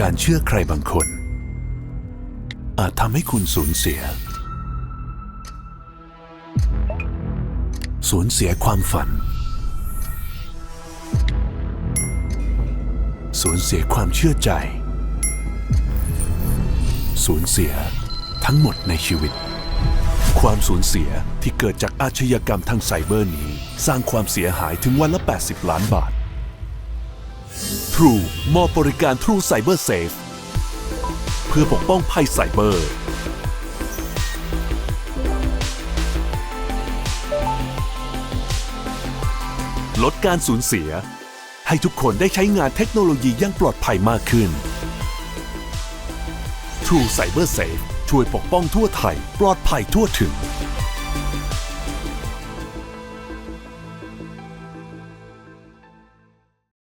การเชื่อใครบางคน อาจทำให้คุณสูญเสีย สูญเสียความฝัน สูญเสียความเชื่อใจ สูญเสียทั้งหมดในชีวิต ความสูญเสียที่เกิดจากอาชญากรรมทางไซเบอร์นี้ สร้างความเสียหายถึงวันละ 80 ล้านบาท True มอบบริการ True Cyber Safe เพื่อปกป้องภัยไซเบอร์ ลดการสูญเสีย ให้ทุกคนได้ใช้งานเทคโนโลยีอยังปลอดภัยมากขึ้น True Cyber Safe ช่วยปกป้องทั่วไทย ปลอดภัยทั่วถึง